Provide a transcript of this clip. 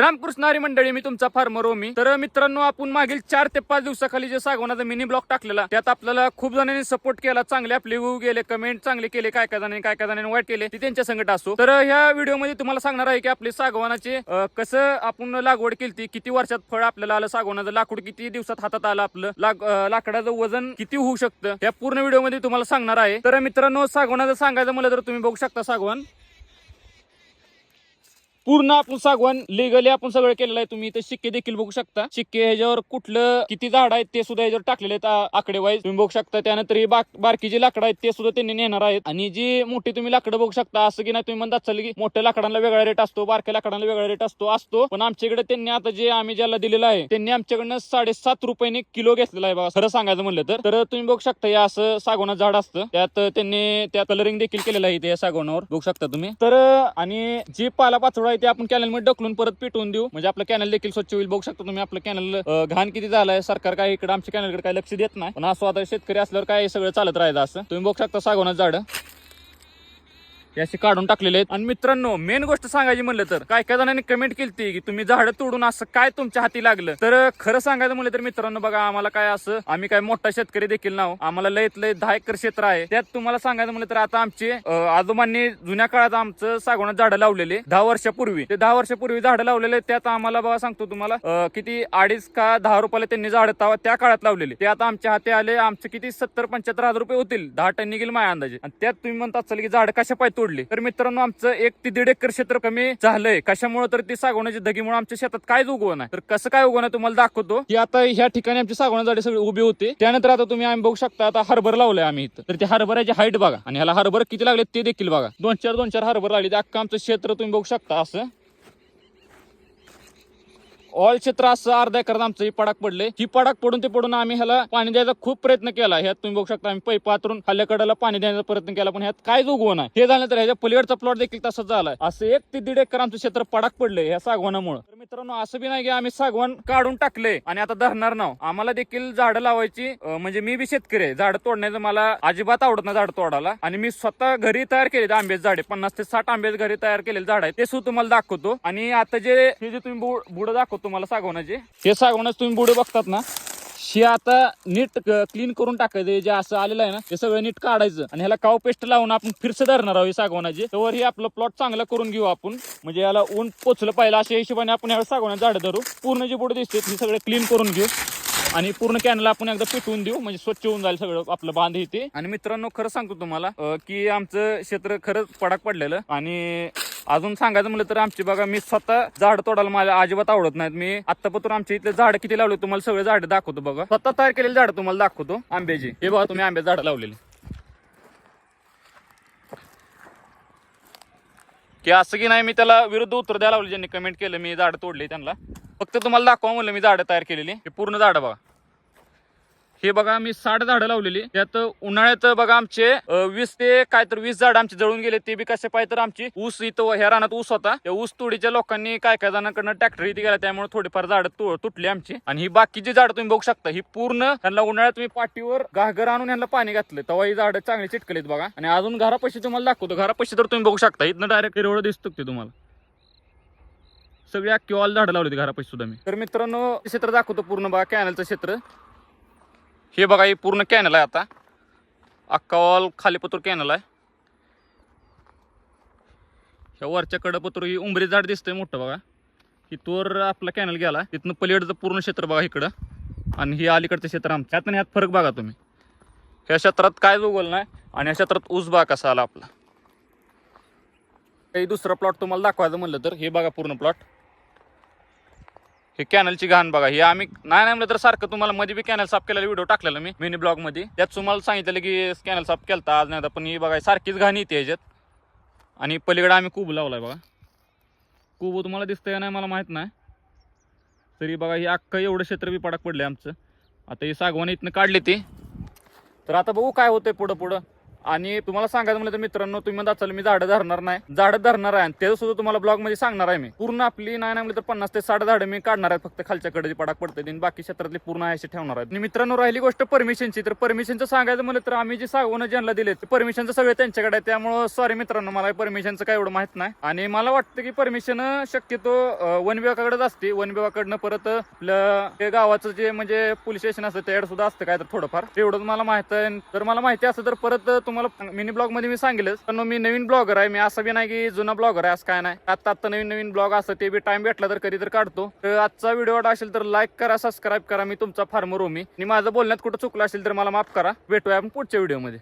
रामकृष्ण हरी मंडळी मी तुमचा फार्मर मी तर मित्रांनो आपण मागील चार ते पाच दिवसाखाली जे सागवनाचा मिनी ब्लॉक टाकलेला त्यात आपल्याला खूप जणांनी सपोर्ट केला. चांगले आपले व्ह्यू गेले कमेंट चांगले केले काय काय जणांनी काय काय जणांनी वाईट केले ते त्यांच्या संकट असो. तर ह्या व्हिडिओमध्ये तुम्हाला सांगणार आहे की आपले सागवानाचे कसं आपण लागवड केली किती वर्षात फळ आपल्याला आलं सागवनाचं लाकूड किती दिवसात हातात आलं आपलं लाकडाचं वजन किती होऊ शकतं या पूर्ण व्हिडिओमध्ये तुम्हाला सांगणार आहे. तर मित्रांनो सागवनाचं सांगायचं मला तर तुम्ही बघू शकता सागवान. पूर्ण आपण सागवान लिगली आपण सगळं केलेलं आहे. तुम्ही इथे शिक्के देखील बघू शकता. शिक्के ह्याच्यावर कुठलं किती झाड आहेत ते सुद्धा ह्याच्यावर टाकलेले आहेत आकडेवाईज. आकडे वाईज तुम्ही बघू शकता त्यानंतर ही बारकी जी लाकडं आहेत ते सुद्धा त्यांनी नेणार आहेत. आणि जी मोठी तुम्ही लाकडं बघू शकता असं की नाही तुम्ही म्हणतात चाललं की मोठ्या लाकडांना वेगळा रेट असतो बारक्या लाकडांना वेगळा रेट असतो असतो. पण आमच्याकडे त्यांनी आता जे आम्ही ज्याला दिलेलं आहे त्यांनी आमच्याकडनं साडेसात रुपयाने किलो घेतलेला आहे बघा. खरं सांगायचं म्हणलं तर. तर तुम्ही बघू शकता हे असं सागवना झाड असतं. त्यात त्यांनी त्या कलरिंग देखील केलेलं आहे त्या सागवणावर बघू शकता तुम्ही. तर आणि जी पाला पाचोळा आहे ते आपण कॅनलमध्ये ढकलून परत पेटवून देऊ. म्हणजे आपलं कॅनल देखील स्वच्छ होईल. बघू शकता तुम्ही आपलं कॅनल घाण किती झालंय. सरकार काय इकडे आमच्या कॅनलकडे काय लक्ष देत नाही. पण असं आता शेतकरी असल्यावर काय सगळं चालत राहायचं असं. तुम्ही बघू शकता सागवना झाड. हे असे काढून टाकलेले आहेत. आणि मित्रांनो मेन गोष्ट सांगायची म्हणलं तर काय काय जणांनी कमेंट केली की तुम्ही झाडं तोडून असं काय तुमच्या हाती लागलं? तर खरं सांगायचं म्हणलं तर मित्रांनो बघा आम्हाला काय असं आम्ही काय मोठा शेतकरी देखील नाव आम्हाला लयत लय दहा एकर क्षेत्र आहे. त्यात तुम्हाला सांगायचं म्हणलं तर आता आमचे आजोबांनी जुन्या काळात आमचं सागवणात झाडं लावलेले दहा वर्षापूर्वी. ते दहा वर्षापूर्वी झाडं लावलेले त्यात आम्हाला बघा सांगतो तुम्हाला किती अडीच का दहा रुपयाला त्यांनी झाडं ताव- त्या काळात लावलेले. ते आता आमच्या हाती आले आमचे किती सत्तर पंच्याहत्तर हजार रुपये होतील. दहा टन निघेल माझ्या अंदाजे. आणि त्यात तुम्ही म्हणता चल की झाड कशा पाहिजे तोडली. तर मित्रांनो आमचं एक ते दीड एकर क्षेत्र कमी झालंय. कशामुळे तर ते सागवणाच्या दगीमुळे आमच्या शेतात काय उगवण आहे तर कसं काय उगवण आहे तुम्हाला दाखवतो. की आता ह्या ठिकाणी आमची सागवण झाडे सगळी उभी होते. त्यानंतर आता तुम्ही आम्ही बघू शकता आता हरभर लावलंय आम्ही इथं. तर त्या हरभऱ्याची हाईट बघा. आणि ह्याला हरभर किती लागले ते देखील बघा. दोन चार दोन चार हरभर लागले. ते आमचं क्षेत्र तुम्ही बघू शकता असं. ऑल क्षेत्र असं अर्धा एकर आमचं ही पडाक पडले. ही पडाक पडून ते पडून आम्ही ह्याला पाणी द्यायचा खूप प्रयत्न केला. ह्यात तुम्ही बघू शकता आम्ही पैप पातरून खाल्ल्याकडेला पाणी द्यायचा प्रयत्न केला. पण ह्यात काय उगवण आहे हे झालं तर ह्याच्या पलीकडचा प्लॉट देखील तसंच झालाय. असं एक ते दीड एकर आमचं क्षेत्र पडाक पडले ह्या सागवनामुळे. तर मित्रांनो असं बी नाही की आम्ही सागवण काढून टाकले आणि आता धरणार नाव आम्हाला देखील झाडं लावायची म्हणजे मी बी शेतकरी आहे. झाडं तोडण्याचं मला अजिबात आवडत नाही झाड तोडायला. आणि मी स्वतः घरी तयार केले आंब्याचे झाडे पन्नास ते साठ आंब्याचे घरी तयार केलेले झाड आहे ते सुद्धा तुम्हाला दाखवतो. आणि आता जे हे जे तुम्ही बुड- दाखवतो तुम्हाला सागवनाचे हे सागवणाचे तुम्ही बुडे बघतात ना हे आता नीट क्लीन करून टाकायचं जे असं आलेलं आहे ना ते सगळं नीट काढायचं आणि ह्याला काव पेस्ट लावून आपण फिरसे धरणार आहोत हे सागवनाचे तर हे आपलं प्लॉट चांगलं करून घेऊ आपण. म्हणजे याला ऊन पोचलं पाहिजे अशा हिशोबाने आपण ह्याला सागवनाचे झाडं धरू. पूर्ण जे बुडे दिसते हे सगळे क्लीन करून घेऊ. आणि पूर्ण कॅनल आपण एकदा पेटवून देऊ म्हणजे स्वच्छ होऊन जाईल सगळं आपलं बांध इथे. आणि मित्रांनो खरं सांगतो तुम्हाला की आमचं क्षेत्र खरंच पडाक पडलेलं. आणि अजून सांगायचं म्हणलं तर आमची बघा मी स्वतः झाड तोडायला मला अजिबात आवडत नाहीत. मी आतापासून आमच्या इथले झाड किती लावले तुम्हाला सगळे झाड दाखवतो बघा. स्वतः तयार केलेले झाड तुम्हाला दाखवतो आंब्याची. हे बघा तुम्ही आंब्याचे झाड लावलेले. की असं की नाही मी त्याला विरुद्ध उत्तर द्यायला लावले ज्यांनी कमेंट केलं मी झाड तोडले त्यांना. फक्त तुम्हाला दाखवा म्हणलं मी झाडं तयार केलेली. हे पूर्ण झाडं बघा. हे बघा मी साठ झाडं लावलेली. त्यात उन्हाळ्यात बघा आमचे वीस ते काय तर वीस झाड आमचे जळून गेले. ते बी कसे पाहिजे तर आमची ऊस इथं ह्या रानात ऊस होता. त्या ऊस तोडीच्या लोकांनी काय काय जणांकडनं ट्रॅक्टर इथे गेला. त्यामुळे थोडीफार झाड तुटली आमची. आणि ही बाकीची झाडं तुम्ही बघू शकता ही पूर्ण त्यांना उन्हाळ्यात तुम्ही पाठीवर घागर आणून यांना पाणी घातलं. तेव्हा ही झाडं चांगली चिटकलीत बघा. आणि अजून घरापाशी तुम्हाला दाखवतो. घरापाशी तर तुम्ही बघू शकता. इथनं डायरेक्ट हिरवळ दिसतो ते तुम्हाला. सगळी अख्खी ऑल झाडं लावली होती घरापाशी सुद्धा मी. तर मित्रांनो क्षेत्र दाखवतो पूर्ण बघा कॅनलचं क्षेत्र. हे बघा हे पूर्ण कॅनल आहे आता. अख्खा ऑल खाली पत्र कॅनल आहे. ह्या वरच्या कडपत्र ही उंबरी झाड दिसतंय मोठं बघा. इथवर आपला कॅनल गेला. तिथनं पलीकडचं पूर्ण क्षेत्र बघा इकडं. आणि हे अलीकडचं क्षेत्र आमचं. ह्यात ह्यात फरक बघा तुम्ही. ह्या क्षेत्रात काय उगवल नाही आणि ह्या क्षेत्रात ऊस बघा कसा आला आपला. काही दुसरा प्लॉट तुम्हाला दाखवायचं म्हणलं तर हे बघा पूर्ण प्लॉट हे कॅनलची घाण बघा हे आम्ही नाही नाही म्हणलं तर सारखं तुम्हाला मध्ये बी कॅनल साफ केलेला व्हिडिओ टाकलेला मी मिनी ब्लॉगमध्ये. त्यात तुम्हाला सांगितलं की कॅनल साफ केलता आज नाही पण ही बघा सारखीच घाण येते याच्यात आणि पलीकडे आम्ही कुब लावलाय बघा. कुब तुम्हाला दिसतंय का नाही मला माहीत नाही. तरी बघा हे अख्खं एवढं क्षेत्र बी पडाक पडलंय आमचं. आता ही सागवान इथनं काढली ती. तर आता बघू काय होतंय पुढं पुढं आणि तुम्हाला सांगायचं म्हणलं तर मित्रांनो तुम्ही म्हणता चल मी झाडं धरणार नाही. झाडं धरणार आहे आणि ते सुद्धा तुम्हाला ब्लॉगमध्ये सांगणार आहे मी. पूर्ण आपली नाही नाही म्हणलं तर पन्नास ते साठ झाडं मी काढणार आहे फक्त खालच्या कडे पडाक पडते आणि बाकी क्षेत्रातली पूर्ण आहे ठेवणार आहेत. आणि मित्रांनो राहिली गोष्ट परमिशनची. तर परमिशनचं सांगायचं म्हणलं तर आम्ही जे सागवण ज्यांना दिले ते परमिशनचं सगळं त्यांच्याकडे आहे. त्यामुळं सॉरी मित्रांनो मला परमिशनचं काय एवढं माहीत नाही. आणि मला वाटतं की परमिशन शक्यतो वन विभागाकडेच असते. वन विभागाकडनं परत आपलं गावाचं जे म्हणजे पोलीस स्टेशन असतं त्याकडे सुद्धा असतं काय तर थोडंफार. एवढंच मला माहीत आहे. तर मला माहिती असतं तर परत तुम्हाला मिनी ब्लॉगमध्ये मी सांगेलच पण मी नवीन ब्लॉगर आहे. मी असं बी नाही की जुना ब्लॉगर आहे असं काय नाही. आता आता नवीन नवीन ब्लॉग असं ते बी टाइम भेटला तर कधी तर काढतो. तर आजचा व्हिडिओ असेल तर लाईक करा सबस्क्राईब करा. मी तुमचा फार्मर मी. आणि माझं बोलण्यात कुठं चुकलं असेल तर मला माफ करा. भेटूया आपण पुढच्या व्हिडिओमध्ये